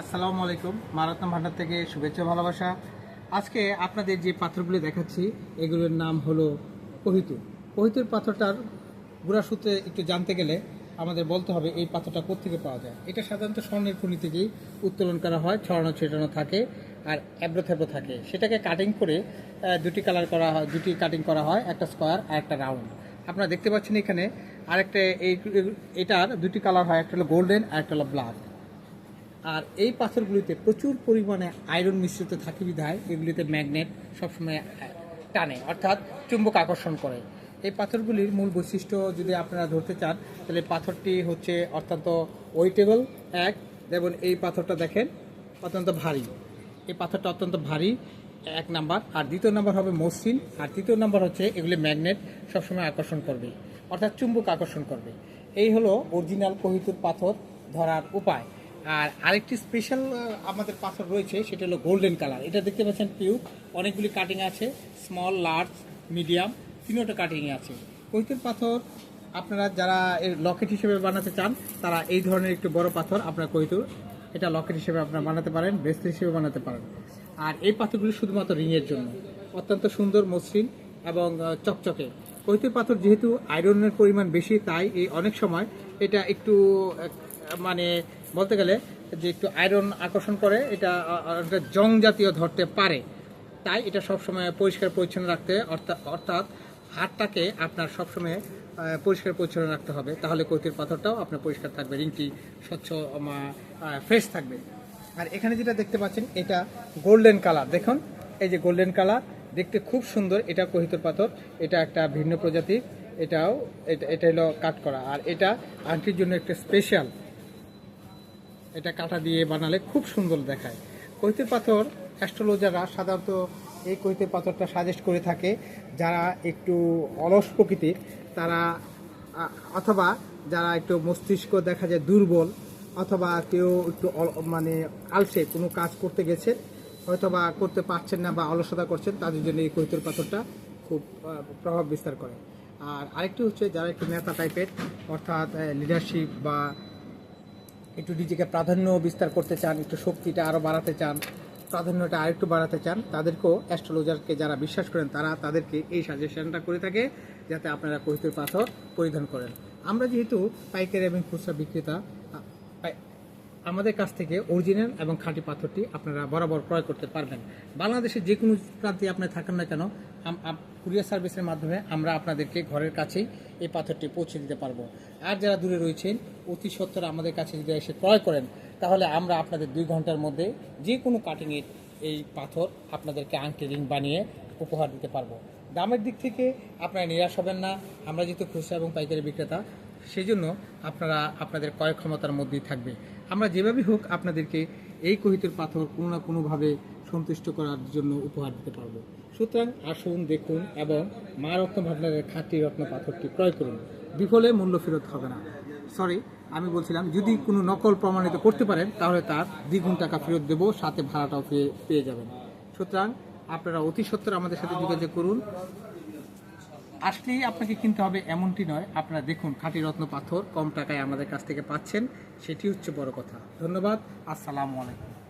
আসসালামু আলাইকুম। মারাত্মা ভান্ডার থেকে শুভেচ্ছা ভালোবাসা। আজকে আপনাদের যে পাথরগুলি দেখাচ্ছি, এগুলোর নাম হলো কহিতুর। কহিতুর পাথরটার গুড়া সূত্রে একটু জানতে গেলে আমাদের বলতে হবে, এই পাথরটা কোথেকে পাওয়া যায়? এটা সাধারণত স্বর্ণের খনি থেকেই উত্তোলন করা হয়, ছড়ানো, ছিটানো থাকে আর এবড়ো থেবড়ো থাকে। সেটাকে কাটিং করে দুটি কালার করা হয়, দুটি কাটিং করা হয়, একটা স্কোয়ার আর একটা রাউন্ড আপনারা দেখতে পাচ্ছেন এখানে আরেকটা, এই, এটার দুটি কালার হয়, একটা হলো গোল্ডেন আর একটা হলো ব্ল্যাক আর এই পাথরগুলিতে প্রচুর পরিমাণে আয়রন মিশ্রিত থাকে বিধায়, এগুলিতে ম্যাগনেট সবসময় টানে, অর্থাৎ চুম্বক আকর্ষণ করে। এই পাথরগুলির মূল বৈশিষ্ট্য যদি আপনারা ধরতে চান, তাহলে পাথরটি হচ্ছে অত্যন্ত ওয়েটেবল এক, যেমন এই পাথরটা দেখেন, অত্যন্ত ভারী। এই পাথরটা অত্যন্ত ভারী, এক নাম্বার। আর দ্বিতীয় নাম্বার হবে মসৃণ। আর তৃতীয় নাম্বার হচ্ছে এগুলি ম্যাগনেট সবসময় আকর্ষণ করবে, অর্থাৎ চুম্বক আকর্ষণ করবে। এই হলো অরিজিনাল কহিতুর পাথর ধরার উপায়। আর আরেকটি স্পেশাল আমাদের পাথর রয়েছে, সেটা হলো গোল্ডেন কালার এটা দেখতে পাচ্ছেন পিউ অনেকগুলি কাটিং আছে স্মল লার্জ মিডিয়াম তিনোটা কাটিং আছে। কৈতুর পাথর, আপনারা যারা এর লকেট হিসেবে বানাতে চান, তারা এই ধরনের একটু বড় পাথর আপনার কৈতুর এটা লকেট হিসেবে আপনারা বানাতে পারেন ব্রেসলেট হিসেবে বানাতে পারেন। আর এই পাথরগুলি শুধুমাত্র রিংয়ের জন্য। অত্যন্ত সুন্দর, মসৃণ এবং চকচকে। কৈতুর পাথর যেহেতু আয়রনের পরিমাণ বেশি, তাই এই অনেক সময় এটা একটু মানে বলতে গেলে যে একটু আয়রন আকর্ষণ করে, এটা একটা জং জাতীয় ধরতে পারে। তাই এটা সবসময় পরিষ্কার পরিচ্ছন্ন রাখতে অর্থাৎ অর্থাৎ হাতটাকে আপনার সবসময় পরিষ্কার পরিচ্ছন্ন রাখতে হবে। তাহলে কৈতির পাথরটাও আপনার পরিষ্কার থাকবে, রিংটি স্বচ্ছ ফ্রেশ থাকবে। আর এখানে যেটা দেখতে পাচ্ছেন, এটা গোল্ডেন কালার দেখুন, এই যে গোল্ডেন কালার দেখতে খুব সুন্দর। এটা কহিতর পাথর, এটা একটা ভিন্ন প্রজাতির। এটাও, এটা এটা হলো কাট করা আর এটা আংটির জন্য একটা স্পেশাল এটা কাটা দিয়ে বানালে খুব সুন্দর দেখায়। কৈতের পাথর, অ্যাস্ট্রোলজাররা সাধারণত এই কৈতে পাথরটা সাজেস্ট করে থাকে, যারা একটু অলস প্রকৃতির, তারা অথবা যারা একটু মস্তিষ্ক দেখা যায় দুর্বল, অথবা কেউ একটু মানে আলসে, কোনো কাজ করতে গেছে হয়তো বা করতে পারছেন না বা অলসতা করছেন, তাদের জন্য এই কৈতের পাথরটা খুব প্রভাব বিস্তার করে। আর আরেকটি হচ্ছে যারা একটু নেতা টাইপের অর্থাৎ লিডারশিপ বা একটু নিজেকে প্রাধান্য বিস্তার করতে চান, একটু শক্তিটা আরও বাড়াতে চান, প্রাধান্যটা আরেকটু বাড়াতে চান, তাদেরকেও অ্যাস্ট্রোলজারকে যারা বিশ্বাস করেন, তারা তাদেরকে এই সাজেশনটা করে থাকে যাতে আপনারা কৈতুর পাথর পরিধান করেন। আমরা যেহেতু পাইকারি এবং খুচরা বিক্রেতা আমাদের কাছ থেকে অরিজিনাল এবং খাঁটি পাথরটি আপনারা বরাবর ক্রয় করতে পারবেন। বাংলাদেশের যে কোনো প্রান্তে আপনি থাকেন না কেন কুরিয়ার সার্ভিসের মাধ্যমে আমরা আপনাদেরকে ঘরের কাছেই এই পাথরটি পৌঁছে দিতে পারব। আর যারা দূরে রয়েছেন, অতি সত্তর আমাদের কাছে যদি এসে ক্রয় করেন, তাহলে আমরা আপনাদের দুই ঘণ্টার মধ্যে যে কোনো কাটিংয়ের এই পাথর আপনাদেরকে আংটি রিং বানিয়ে উপহার দিতে পারব। দামের দিক থেকে আপনারা নিরাশ হবেন না। আমরা যেহেতু খুচরা এবং পাইকারি বিক্রেতা সেই জন্য আপনারা আপনাদের ক্রয় ক্ষমতার মধ্যেই থাকবে। আমরা যেভাবেই হোক আপনাদেরকে এই কহিতের পাথর কোনো না কোনোভাবে সন্তুষ্ট করার জন্য উপহার দিতে পারব। সুতরাং আসুন, দেখুন এবং মা রত্ন ভান্ডারের খাঁটি রত্ন পাথরটি ক্রয় করুন। বিফলে মূল্য ফেরত হবে না। সরি আমি বলছিলাম, যদি কোনো নকল প্রমাণিত করতে পারেন, তাহলে তার দ্বিগুণ টাকা ফেরত দেবো, সাথে ভাড়াটাও পেয়ে পেয়ে যাবেন। সুতরাং আপনারা অতি সত্বর আমাদের সাথে যোগাযোগ করুন। আসলেই আপনাকে কিনতে হবে এমনটি নয়। আপনারা দেখুন খাঁটি রত্ন পাথর, কম টাকায় আমাদের কাছ থেকে পাচ্ছেন, সেটি হচ্ছে বড় কথা। ধন্যবাদ, আসসালামু আলাইকুম।